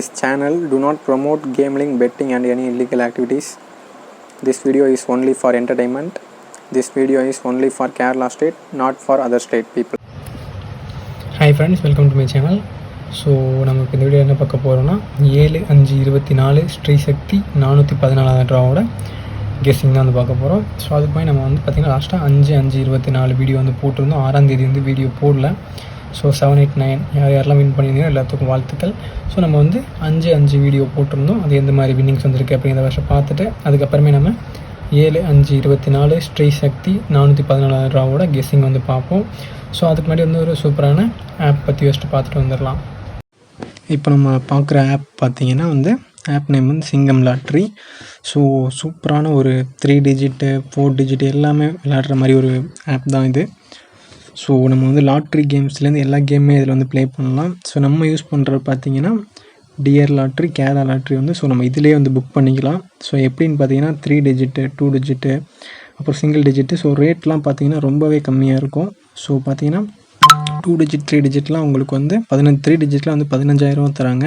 This channel do not promote gambling, betting and any illegal activities. This video is only for entertainment. This video is only for Kerala state, not for other state people. Hi friends welcome to my channel so நம்ம இப்போ இந்த video என்ன பார்க்க போகிறோம்னா ஏழு அஞ்சு இருபத்தி நாலு ஸ்ரீ சக்தி நானூற்றி பதினாலாவது ட்ராவோட கெஸ்ஸிங் தான் வந்து பார்க்க போகிறோம் ஸோ அதுக்கு போய் நம்ம வந்து பார்த்திங்கன்னா லாஸ்ட்டாக அஞ்சு அஞ்சு இருபத்தி நாலு வீடியோ வந்து போட்டிருந்தோம் ஆறாம் தேதி வந்து வீடியோ போடல ஸோ செவன் எயிட் நைன் யார் யாரெல்லாம் வின் பண்ணியிருந்தீங்க எல்லாத்துக்கும் வாழ்த்துக்கள். ஸோ நம்ம வந்து அஞ்சு அஞ்சு வீடியோ போட்டிருந்தோம். அது எந்த மாதிரி வின்னிங்ஸ் வந்திருக்கு அப்படிங்கிற வருஷம் பார்த்துட்டு அதுக்கப்புறமே நம்ம ஏழு அஞ்சு இருபத்தி நாலு ஸ்ரீ சக்தி நானூற்றி பதினாலாயிரம் ரூபாவோட கெஸ்ஸிங் வந்து பார்ப்போம். ஸோ அதுக்கு முன்னாடி வந்து ஒரு சூப்பரான ஆப் பற்றி ஃபஸ்ட்டு பார்த்துட்டு வந்துடலாம். இப்போ நம்ம பார்க்குற ஆப் பார்த்தீங்கன்னா வந்து ஆப் நேம் வந்து சிங்கம் லாட்ரி. ஸோ சூப்பரான ஒரு த்ரீ டிஜிட்டு ஃபோர் டிஜிட் எல்லாமே விளையாடுற மாதிரி ஒரு ஆப் தான் இது. ஸோ நம்ம வந்து லாட்ரி கேம்ஸ்லேருந்து எல்லா கேமுமே இதில் வந்து ப்ளே பண்ணலாம். ஸோ நம்ம யூஸ் பண்ணுறது பார்த்தீங்கன்னா டிஆர் லாட்ரி கேரா லாட்ரி வந்து ஸோ நம்ம இதிலே வந்து புக் பண்ணிக்கலாம். ஸோ எப்படின்னு பார்த்தீங்கன்னா த்ரீ டிஜிட்டு டூ டிஜிட்டு அப்புறம் சிங்கிள் டிஜிட்டு ஸோ ரேட்லாம் பார்த்தீங்கன்னா ரொம்பவே கம்மியாக இருக்கும். ஸோ பார்த்தீங்கன்னா டூ டிஜிட் த்ரீ டிஜிட்லாம் உங்களுக்கு வந்து பதினஞ்சு த்ரீ டிஜிட்லாம் வந்து பதினஞ்சாயிரம் தராங்க.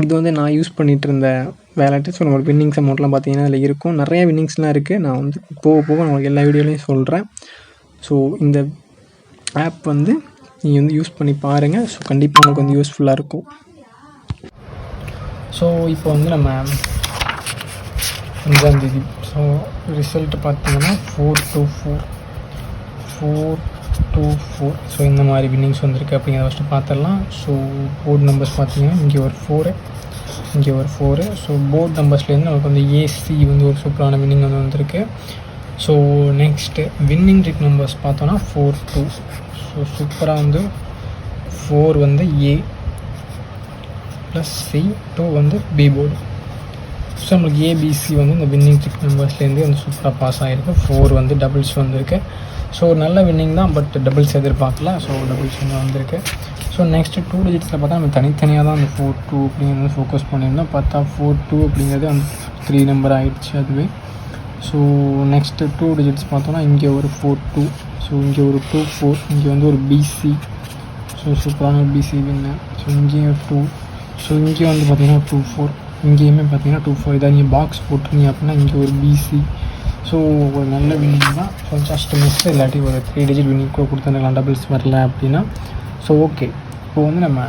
இது வந்து நான் யூஸ் பண்ணிகிட்டு இருந்த வேலட்டு ஸோ நம்மளுக்கு வின்னிங்ஸ் அமௌண்ட்லாம் பார்த்தீங்கன்னா அதில் இருக்கும். நிறைய வின்னிங்ஸ்லாம் இருக்குது நான் வந்து போக போக நம்மளுக்கு எல்லா வீடியோலையும் சொல்கிறேன் ஸோ இந்த ஆப் வந்து நீங்கள் வந்து யூஸ் பண்ணி பாருங்கள் ஸோ கண்டிப்பாக உங்களுக்கு வந்து யூஸ்ஃபுல்லாக இருக்கும். ஸோ இப்போ வந்து நம்ம அஞ்சாந்தேதி ஸோ ரிசல்ட் பார்த்தீங்கன்னா four two four four two four so இந்த மாதிரி வின்னிங்ஸ் வந்திருக்கு அப்படிங்கிறத ஃபஸ்ட்டு பார்த்துடலாம். ஸோ போர்டு நம்பர்ஸ் பார்த்தீங்கன்னா இங்கே ஒரு ஃபோரு இங்கே ஒரு ஃபோரு ஸோ போர்டு நம்பர்ஸ்லேருந்து நமக்கு வந்து ஏசி வந்து ஒரு சூப்பரான வின்னிங் வந்து வந்திருக்கு. So next winning trick numbers பார்த்தோன்னா ஃபோர் டூ ஸோ சூப்பராக வந்து ஃபோர் வந்து ஏ ப்ளஸ் சி டூ வந்து பி போர்டு ஸோ நம்மளுக்கு ஏபிசி வந்து இந்த வின்னிங் ட்ரிக் நம்பர்ஸ்லேருந்து வந்து சூப்பராக பாஸ் ஆகிருக்கு ஃபோர் வந்து டபுள்ஸ் வந்திருக்கு. ஸோ நல்ல வின்னிங் தான் பட் டபுள்ஸ் எதிர்பார்க்கல. ஸோ டபுள்ஸ் வந்து வந்திருக்கு. ஸோ நெக்ஸ்ட்டு டூ டிஜிட்ஸில் பார்த்தா நம்ம தனித்தனியாக தான் அந்த ஃபோர் டூ அப்படிங்கிறது ஃபோக்கஸ் பண்ணியிருந்தோம் பார்த்தா ஃபோர் டூ அப்படிங்கிறது அந்த த்ரீ நம்பர் ஆகிடுச்சு அதுவே. ஸோ நெக்ஸ்ட்டு டூ டிஜிட்ஸ் பார்த்தோன்னா இங்கே ஒரு ஃபோர் டூ ஸோ இங்கே ஒரு டூ ஃபோர் இங்கே வந்து ஒரு பிசி ஸோ சூப்பரான ஒரு பிசி வின்னு ஸோ இங்கேயும் டூ ஸோ இங்கே வந்து பார்த்தீங்கன்னா டூ ஃபோர் இங்கேயுமே பார்த்தீங்கன்னா டூ ஃபோர் இதாக நீங்கள் பாக்ஸ் போட்டிருந்தீங்க அப்படின்னா இங்கே ஒரு பிசி ஸோ ஒரு நல்ல வின்னிங் தான். ஸோ ஜஸ்ட் மிஸ் இல்லாட்டி ஒரு த்ரீ டிஜிட் வின்னிங் கூட கொடுத்துருக்கலாம் டபுள்ஸ் வரல அப்படின்னா ஸோ ஓகே இப்போ வந்து நம்ம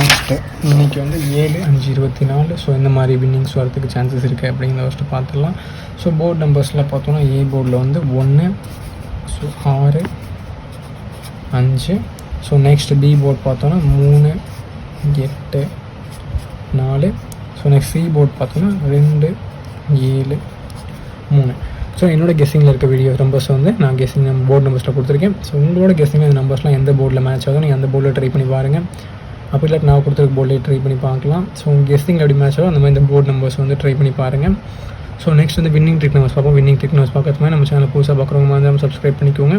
நெக்ஸ்ட்டு இன்றைக்கி வந்து ஏழு அஞ்சு இருபத்தி நாலு. ஸோ இந்த மாதிரி வின்னிங்ஸ் வரதுக்கு சான்சஸ் இருக்குது அப்படிங்கிறத ஃபஸ்ட்டு பார்த்துடலாம். ஸோ போர்டு நம்பர்ஸில் பார்த்தோன்னா ஏ போர்டில் வந்து ஒன்று ஸோ ஆறு அஞ்சு. ஸோ நெக்ஸ்ட் பி போர்ட் பார்த்தோன்னா மூணு எட்டு நாலு. ஸோ நெக்ஸ்ட் சி போர்ட் பார்த்தோன்னா ரெண்டு ஏழு மூணு. ஸோ என்னோட கெஸ்ஸிங்கில் இருக்க வீடியோ நம்பர்ஸ் வந்து நான் கெஸ்ஸிங் போர்டு நம்பர்ஸில் கொடுத்துருக்கேன். ஸோ உங்களோட கெஸ்ஸிங்கில் அந்த நம்பர்ஸ்லாம் எந்த போர்டில் மேட்ச் ஆகும் நீங்கள் அந்த போர்டில் ட்ரை பண்ணி பாருங்கள் அப்படி இல்லாட்டி நான் கொடுத்துருக்க போர்டில் ட்ரை பண்ணி பார்க்கலாம். ஸோ உங்கள் கெஸ்ஸிங் எப்படி மேட்ச் ஆகும் அந்த மாதிரி இந்த போர்டு நம்பர்ஸ் வந்து ட்ரை பண்ணி பாருங்கள் ஸோ நெக்ஸ்ட் வந்து வின்னிங் ட்ரிக் நம்பர்ஸ் பார்ப்போம். வின்னிங் ட்ரிக் நம்பர்ஸ் பார்க்கறது மாதிரி நம்ம சேனல் புதுசாக பார்க்குறவங்க மாதிரி நம்ம சப்ஸ்கிரைப் பண்ணிக்கோங்க.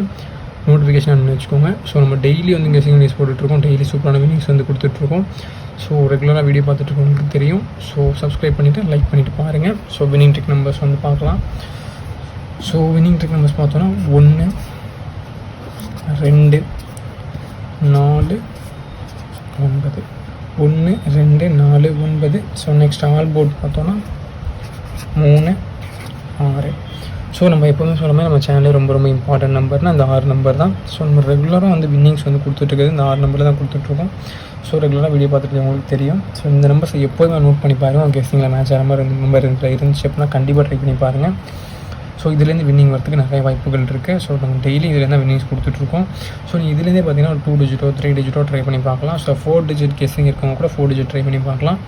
நோட்டிஃபிகேஷன் ஆன் வச்சுக்கோங்க. ஸோ நம்ம டெய்லி வந்து இங்கே சிங்கிள் நியூஸ் போட்டுட்ருக்கோம். டெய்லி சூப்பரான வின்னிங்ஸ் வந்து கொடுத்துட்ருக்கோம். ஸோ ரெகுலராக வீடியோ பார்த்துட்ருக்கவங்களுக்கு தெரியும். ஸோ சப்ஸ்கிரைப் பண்ணிவிட்டு லைக் பண்ணிவிட்டு பாருங்கள் ஸோ வின்னிங் ட்ரிக் நம்பர்ஸ் வந்து பார்க்கலாம். ஸோ வின்னிங் ட்ரிக் நம்பர்ஸ் பார்த்தோன்னா ஒன்று ரெண்டு நாலு ஒன்பது. ஒன்று ரெண்டு நாலு ஒன்பது. ஸோ நெக்ஸ்ட் ஆல் போர்ட் பார்த்தோன்னா மூணு ஆறு. ஸோ நம்ம எப்போதுமே சொல்ல நம்ம சேனலே ரொம்ப ரொம்ப இம்பார்ட்டன்ட் நம்பர்னால் அந்த ஆறு நம்பர் தான். ஸோ நம்ம ரெகுலராக வந்து வின்னிங்ஸ் வந்து கொடுத்துட்ருக்குது இந்த ஆறு நம்பரில் தான் கொடுத்துட்ருக்கோம் ஸோ ரெகுலராக வீடியோ பார்த்துட்டு உங்களுக்கு தெரியும். ஸோ இந்த நம்பர்ஸ் எப்போதுமே நோட் பண்ணி பாருங்கள் கெஸ்டிங்கில் மேட்ச் ஆகிற மாதிரி ரெண்டு நம்பர் இருந்துச்சு இருந்துச்சு அப்படின்னா கண்டிப்பாக ட்ரை பண்ணி பாருங்கள் ஸோ இதுலேருந்து வின்னிங் வரதுக்கு நிறைய வாய்ப்புகள் இருக்குது ஸோ நம்ம டெய்லி இதுலேருந்து வின்னிங்ஸ் கொடுத்துட்ருக்கோம் ஸோ நீ இதுலேருந்தே பார்த்தீங்கன்னா ஒரு டூ டிஜிட்டோ த்ரீ டிஜிட்டோ ட்ரை பண்ணி பார்க்கலாம். ஸோ ஃபோர் டிஜிட் கெஸ்ஸிங் இருக்கவங்க கூட ஃபோர் டிஜிட் ட்ரை பண்ணி பார்க்கலாம்.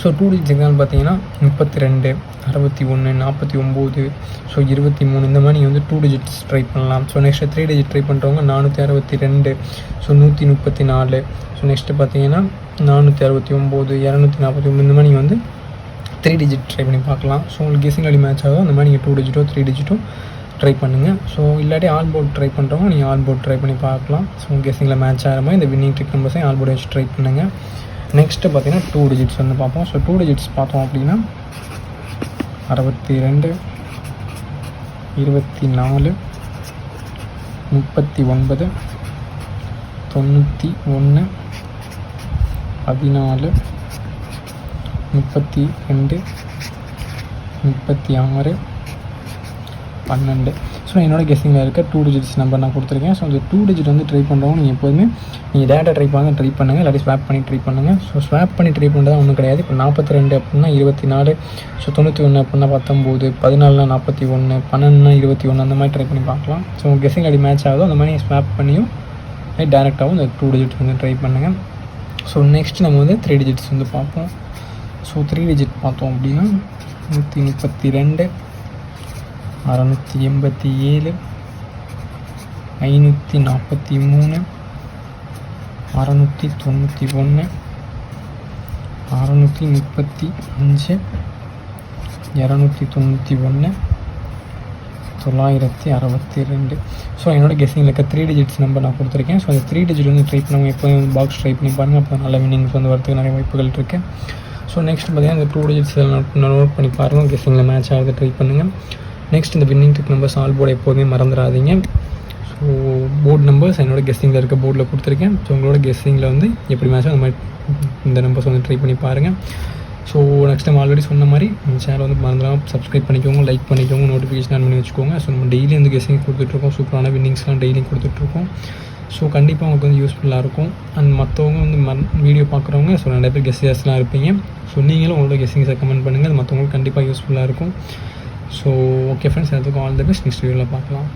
ஸோ டூ டிஜிட் எக்ஸாம்பிள் பார்த்தீங்கன்னா முப்பத்தி ரெண்டு அறுபத்தி ஒன்று நாற்பத்தி ஒம்பது ஸோ இருபத்தி மூணு இந்த மாதிரி நீங்கள் வந்து டூ டிஜிட்ஸ் ட்ரை பண்ணலாம். So next three digit try பண்ணுறவங்க நானூற்றி அறுபத்தி ரெண்டு ஸோ நூற்றி முப்பத்தி நாலு ஸோ நெக்ஸ்ட்டு பார்த்தீங்கன்னா நானூற்றி அறுபத்தி ஒம்பது இரநூத்தி நாற்பத்தி ஒம்பது இந்த மாதிரி நீங்கள் வந்து த்ரீ டிஜிட் ட்ரை பண்ணி பார்க்கலாம். ஸோ உங்களுக்கு கெஸிங் அடி மேட்ச் ஆகும். அந்த மாதிரி நீங்கள் டூ டிஜிட்டோ த்ரீ டிஜிட்டோ ட்ரை பண்ணுங்கள் ஸோ இல்லாட்டி ஆல் போர்ட் ட்ரை பண்ணுறவங்க நீங்கள் ஆல் போர்ட் ட்ரை பண்ணி பார்க்கலாம். ஸோ கெஸிங்கில் மேட்ச் ஆகிற மாதிரி இந்த வின்னிங் ட்ரிக் நம்பர்ஸையும் ஆல் போர்ட் வச்சு ட்ரை பண்ணுங்கள் நெக்ஸ்ட்டு பார்த்தீங்கன்னா டூ டிஜிட்ஸ் வந்து பார்ப்போம். ஸோ டூ டிஜிட்ஸ் பார்த்தோம் அப்படின்னா அறுபத்தி ரெண்டு இருபத்தி நாலு முப்பத்தி ஒன்பது தொண்ணூற்றி ஒன்று பதினாலு முப்பத்தி ரெண்டு முப்பத்தி ஆறு பன்னெண்டு. ஸோ என்னோட கெஸ்ஸிங்கில் இருக்க டூ டிஜிட்ஸ் நம்பர் நான் கொடுத்துருக்கேன். ஸோ அந்த டூ டிஜிட் வந்து ட்ரை பண்ணுறவங்க நீங்கள் எப்போதுமே நீங்கள் டேட்டா ட்ரை பண்ண ட்ரை பண்ணுங்கள் இல்லாட்டி ஸ்வாப் பண்ணி ட்ரை பண்ணுங்கள் ஸோ ஸ்வாப் பண்ணி ட்ரை பண்ணுறது ஒன்றும் கிடையாது. இப்போ நாற்பத்தி ரெண்டு அப்படின்னா இருபத்தி நாலு ஸோ தொண்ணூற்றி ஒன்று அப்படின்னா பத்தொம்போது. பதினாலுனா நாற்பத்தி ஒன்று பன்னெண்டுனா இருபத்தி ஒன்று அந்த மாதிரி ட்ரை பண்ணி பார்க்கலாம். ஸோ உங்கள் கெஸ்ஸிங் அடி மேட்ச் ஆகுதோ அந்த மாதிரி ஸ்வாப் பண்ணியும் டேரெக்டாகவும் இந்த டூ டிஜிட்ஸ் வந்து ட்ரை பண்ணுங்கள் ஸோ நெக்ஸ்ட் நம்ம வந்து த்ரீ டிஜிட்ஸ் வந்து பார்ப்போம். ஸோ த்ரீ டிஜிட் பார்த்தோம் அப்படின்னா நூற்றி முப்பத்தி ரெண்டு அறநூற்றி எண்பத்தி ஏழு ஐநூற்றி நாற்பத்தி மூணு அறநூற்றி தொண்ணூற்றி ஒன்று அறநூற்றி முப்பத்தி அஞ்சு இரநூத்தி தொண்ணூற்றி ஒன்று தொள்ளாயிரத்தி அறுபத்தி ரெண்டு. ஸோ என்னோட கெஸ்ஸிங்கில் இருக்க த்ரீ டிஜிட்ஸ் நம்பர் நான் கொடுத்துருக்கேன். ஸோ அந்த த்ரீ டிஜிட் வந்து ட்ரை பண்ணவங்க எப்போதும் பாக்ஸ் ட்ரை பண்ணி பாருங்கள் அப்போ நல்ல வின்னிங்ஸ் வந்து வரதுக்கு நிறைய வாய்ப்புகள் இருக்குது ஸோ நெக்ஸ்ட் பார்த்தீங்கன்னா இந்த டூ டிஜிட்ஸ் நோட் பண்ணி பாருங்கள் கெஸ்ஸிங்கில் மேட்ச் ஆகிறது ட்ரை பண்ணுங்கள் நெக்ஸ்ட் இந்த winning trick number all board எப்போதுமே மறந்துடாதீங்க. ஸோ போர்டு நம்பர்ஸ் என்னோட கெஸ்ஸிங்கில் இருக்க போர்டில் கொடுத்துருக்கேன். ஸோ உங்களோட கெஸ்ஸிங்கில் வந்து எப்படி மேட்ச் அந்த மாதிரி இந்த நம்பர்ஸ் வந்து ட்ரை பண்ணி பாருங்கள் ஸோ நெக்ஸ்ட் டைம் ஆல்ரெடி சொன்ன மாதிரி இந்த சேனல் வந்து மறந்துடாமல் சப்ஸ்கிரைப் பண்ணிக்கோங்க லைக் பண்ணிக்கோங்க நோட்டிஃபிகேஷன் ஆன் பண்ணி வச்சுக்கோங்க. ஸோ நம்ம டெய்லி வந்து கெஸ்ஸிங் கொடுத்துட்ருக்கோம் சூப்பரான வின்னிங்ஸ்லாம் டெய்லி கொடுத்துட்ருக்கோம் ஸோ கண்டிப்பாக உங்களுக்கு வந்து யூஸ்ஃபுல்லாக இருக்கும். அண்ட் மற்றவங்க வந்து ம வீடியோ பார்க்குறவங்க ஸோ நிறைய பேர் கெஸ்ஸர்ஸ்லாம் இருப்பீங்க. ஸோ நீங்களும் உங்களோட கெஸ்ஸிங்ஸை கமெண்ட் பண்ணுங்கள் அது மற்றவங்களுக்கு கண்டிப்பாக யூஸ்ஃபுல்லாக இருக்கும். ஸோ ஓகே ஃப்ரெண்ட்ஸ் எல்லாத்துக்கும் ஆல் த பெஸ்ட் நெக்ஸ்ட் வீடியோவில் பார்க்கலாம்.